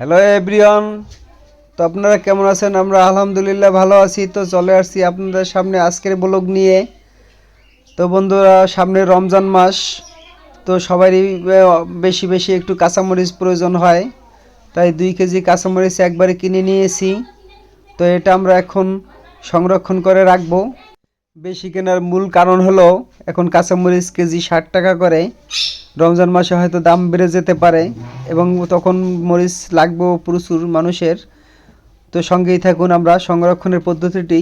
Hello everyone তো আপনারা কেমন আছেন? আমরা আলহামদুলিল্লাহ ভালো আছি। তো চলে আসছি আপনাদের সামনে আজকের ব্লগ নিয়ে। তো বন্ধুরা, সামনে রমজান মাস। তো সবারই বেশি বেশি একটু কাঁচামরিচ প্রয়োজন হয়। তাই দুই কেজি কাঁচামরিচ একবারে কিনে নিয়েছি। তো এটা আমরা এখন সংরক্ষণ করে রাখব। বেশি কেনার মূল কারণ হলো, এখন কাঁচামরিচ কেজি ষাট টাকা করে। রমজান মাসে হয়তো দাম বেড়ে যেতে পারে এবং তখন মরিচ লাগবে প্রচুর মানুষের। তো সঙ্গেই থাকুন আমরা সংরক্ষণের পদ্ধতিটি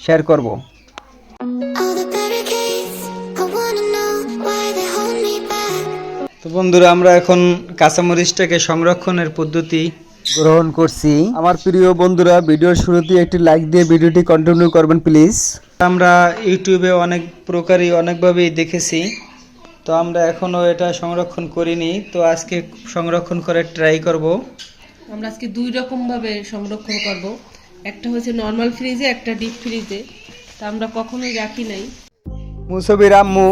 শেয়ার করব. তো বন্ধুরা আমরা এখন কাঁচামরিচটাকে সংরক্ষণের পদ্ধতি গ্রহণ করছি। আমার প্রিয় বন্ধুরা ভিডিওর শুরুতে একটি লাইক দিয়ে ভিডিওটি কন্টিনিউ করবেন প্লিজ আমরা ইউটিউবে অনেক প্রকারই অনেকভাবেই দেখেছি। তো আমরা এখনও এটা সংরক্ষণ করিনি তো আজকে সংরক্ষণ করে ট্রাই করব। আমরা আজকে দুই রকম ভাবে সংরক্ষণ করব। একটা হচ্ছে নর্মাল ফ্রিজে একটা ডিপ ফ্রিজে তা আমরা কখনোই রাখি নাই। মুসবির আম্মু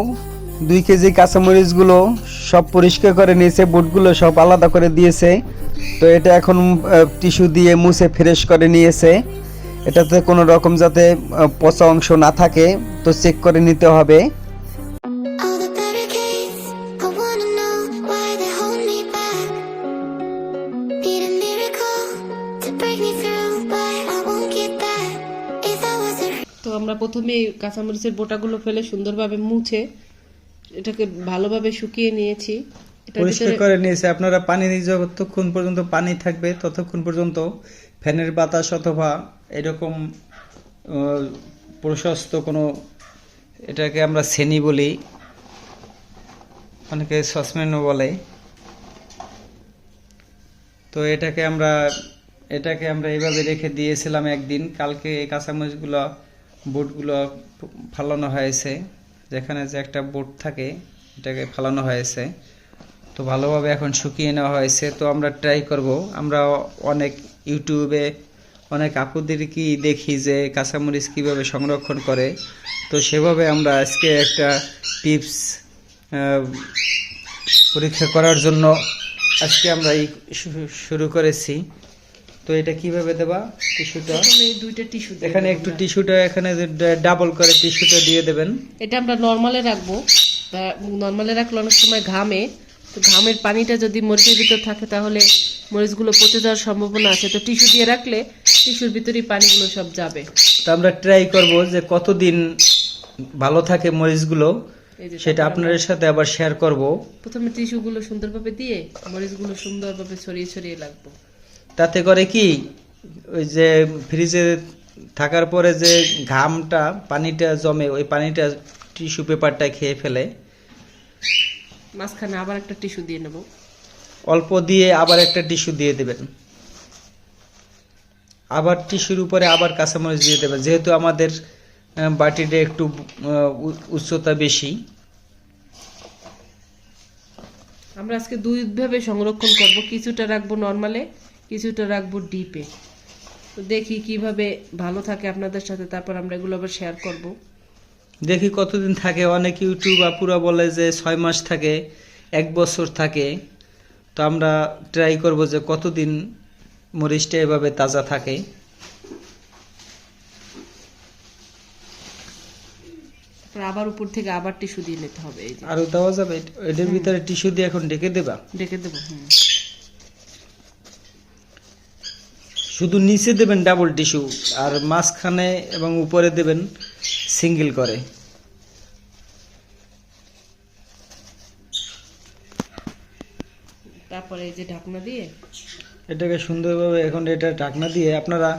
দুই কেজি কাঁচামরিচগুলো সব পরিষ্কার করে নিয়েছে বুটগুলো সব আলাদা করে দিয়েছে। তো এটা এখন টিস্যু দিয়ে মুছে ফ্রেশ করে নিয়েছে। এটাতে কোনো রকম যাতে পচা অংশ না থাকে তো চেক করে নিতে হবে। তো আমরা প্রথমে কাঁচামরিচের বোটাগুলো ফেলে সুন্দরভাবে মুছে এটাকে ভালোভাবে শুকিয়ে নিয়েছি। পরিষ্কার করে নিয়েছে। আপনারা পানি যতক্ষণ পর্যন্ত পানি থাকবে ততক্ষণ পর্যন্ত ফ্যানের বাতাস অথবা এরকম প্রশস্ত কোনো এটাকে আমরা শ্রেণি বলি অনেকে সসম্যানও বলে। তো এটাকে আমরা এটাকে আমরা এইভাবে রেখে দিয়েছিলাম একদিন। কালকে এই কাঁচামরিচগুলো, বুটগুলো ফালানো হয়েছে। যেখানে যে একটা বুট থাকে, এটাকে ফালানো হয়েছে। তো ভালোভাবে এখন শুকিয়ে নেওয়া হয়েছে। তো আমরা ট্রাই করব। আমরা অনেক ইউটিউবে অনেক আপুদের কি দেখি যে কাঁচামরিচ কীভাবে সংরক্ষণ করে। তো সেভাবে আমরা আজকে একটা টিপস পরীক্ষা করার জন্য আজকে আমরা এই শুরু করেছি। তো এটা কীভাবে দেবা? টিস্যুটা? এই দুইটা টিস্যু এখানে একটু টিস্যুটা এখানে ডাবল করে টিস্যুটা দিয়ে দেবেন। এটা আমরা নর্মালে রাখব। নর্মালে রাখলে অনেক সময় ঘামে। তো ঘামের পানিটা যদি মরিচের ভিতর থাকে তাহলে মরিচগুলো পচে যাওয়ার সম্ভাবনা আছে। তো টিস্যু দিয়ে রাখলে টিস্যুর ভিতরেই পানিগুলো সব যাবে। তো আমরা ট্রাই করব যে কতদিন ভালো থাকে মরিচগুলো। সেটা আপনাদের সাথে আবার শেয়ার করব। প্রথমে টিস্যুগুলো সুন্দরভাবে দিয়ে মরিচগুলো সুন্দরভাবে ছড়িয়ে ছড়িয়ে রাখব। তাতে করে কি ওই যে ফ্রিজে থাকার পরে যে ঘামটা পানিটা জমে ওই পানিটা টিস্যু পেপারটা খেয়ে ফেলে। মাঝখানে আবার একটা টিস্যু দিয়ে নেব। অল্প দিয়ে আবার একটা টিস্যু দিয়ে দেবেন। আবার টিস্যুর উপরে আবার কাঁচামরিচ দিয়ে দেবেন। যেহেতু আমাদের বাটিটা একটু উচ্চতা বেশি। আমরা আজকে দুই ভাবে সংরক্ষণ করব। কিছুটা রাখব নর্মালে কিছুটা রাখব ডিপে তো দেখি কীভাবে ভালো থাকে আপনাদের সাথে তারপর আমরা এগুলো আবার শেয়ার করব। দেখি কতদিন থাকে। অনেক ইউটিউব আপুরা বলে যে ছয় মাস থাকে এক বছর থাকে। তো আমরা ট্রাই করব যে কতদিন মরিচটা এভাবে তাজা থাকে। আবার উপর থেকে আবার টিস্যু দিয়ে নিতে হবে আরও দেওয়া যাবে? এটার ভিতরে টিস্যু দিয়ে এখন ডেকে দেবা? ডেকে দেবো হুম। শুধু নিচে দেবেন ডাবল টিস্যু আর মাঝখানে এবং উপরে দেবেন সিঙ্গেল করে। তারপরে এই যে ঢাকনা দিয়ে? এটাকে সুন্দরভাবে এখন এটা ঢাকনা দিয়ে আপনারা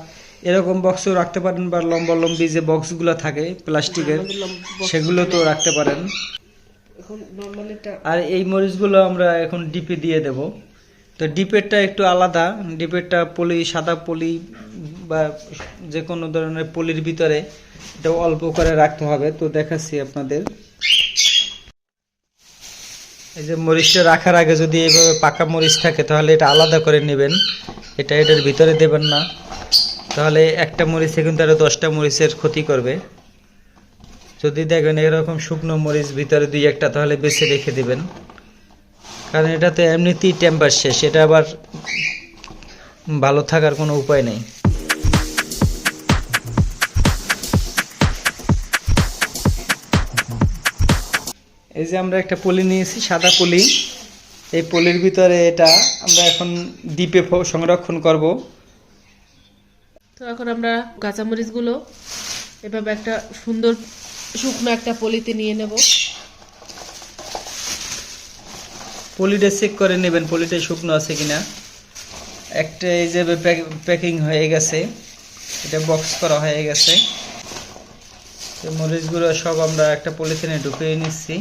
এরকম বক্সও রাখতে পারেন বা লম্বা লম্বি যে বক্সগুলো থাকে প্লাস্টিকের সেগুলো তো রাখতে পারেন। আর এই মরিচগুলো আমরা এখন ডিপে দিয়ে দেব। তো ডিপেরটা একটু আলাদা। ডিপেরটা পলি, সাদা পলি বা যে কোনো ধরনের পলির ভিতরে এটা অল্প করে রাখতে হবে। তো দেখাচ্ছি আপনাদের। এই যে মরিচটা রাখার আগে যদি এইভাবে পাকা মরিচ থাকে, তাহলে এটা আলাদা করে নেবেন। এটা এটার ভিতরে দেবেন না। তাহলে একটা মরিচে কিন্তু আরও দশটা মরিচের ক্ষতি করবে। যদি দেখবেন এরকম শুকনো মরিচ ভিতরে দুই একটা, তাহলে বেছে রেখে দিবেন। কারণ এটাতে এমনিতেই টেম্পার শেষ, এটা আবার ভালো থাকার কোনো উপায় নেই। এই যে আমরা একটা পলি নিয়েছি, সাদা পলি। এই পলির ভিতরে এটা আমরা এখন দ্বীপে সংরক্ষণ করব। তো এখন আমরা কাঁচামরিচগুলো এভাবে একটা সুন্দর শুকনো একটা পলিতে নিয়ে নেব। পলিটা চেক করে নেবেন, পলিটা শুকনো আছে কিনা। একটা এই যে প্যাকিং হয়ে গেছে, এটা বক্স করা হয়ে গেছে। তো মরিচগুলো সব আমরা একটা পলিথিনে ঢুকিয়ে নিচ্ছি।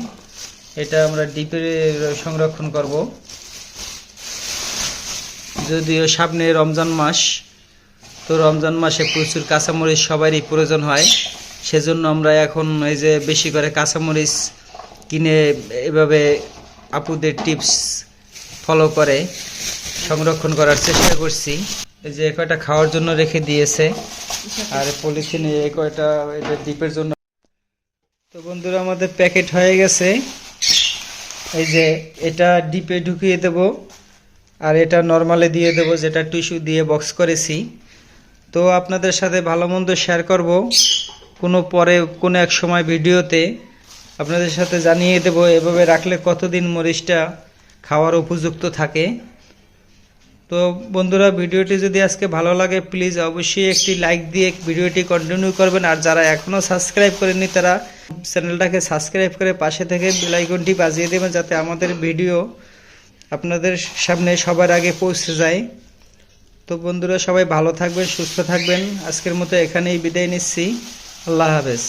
এটা আমরা ডিপে সংরক্ষণ করব। যদিও সামনে রমজান মাস, তো রমজান মাসে প্রচুর কাঁচামরিচ সবারই প্রয়োজন হয়। সেজন্য আমরা এখন এই যে বেশি করে কাঁচামরিচ কিনে এভাবে আপুদের টিপস ফলো করে সংরক্ষণ করার চেষ্টা করছি। এই যে কয়টা খাওয়ার জন্য রেখে দিয়েছে। আর পলিথিনে এই কয়টা এটা ডিপের জন্য। তো বন্ধুরা, আমাদের প্যাকেট হয়ে গেছে। এই যে এটা ডিপে ঢুকিয়ে দেব। আর এটা নর্মালে দিয়ে দেব, যেটা টিস্যু দিয়ে বক্স করেছি। তো আপনাদের সাথে ভালো মন্দ শেয়ার করব। কোনো পরে, কোনো এক সময় ভিডিওতে। আপনাদের সাথে জানিয়ে দেব, এভাবে রাখলে কতদিন মরিচটা খাওয়ার উপযুক্ত থাকে? তো বন্ধুরা, ভিডিওটি যদি আজকে ভালো লাগে প্লিজ অবশ্যই একটি লাইক দিয়ে ভিডিওটি কন্টিনিউ করবেন। আর যারা এখনও সাবস্ক্রাইব করেননি, তারা চ্যানেলটাকে সাবস্ক্রাইব করে পাশে থেকে বেল আইকনটি বাজিয়ে দেবেন, যাতে আমাদের ভিডিও আপনাদের সামনে সবার আগে পৌঁছে যায়। তো বন্ধুরা, সবাই ভালো থাকবেন, সুস্থ থাকবেন। আজকের মতো এখানেই বিদায় নিচ্ছি। আল্লাহ হাফেজ।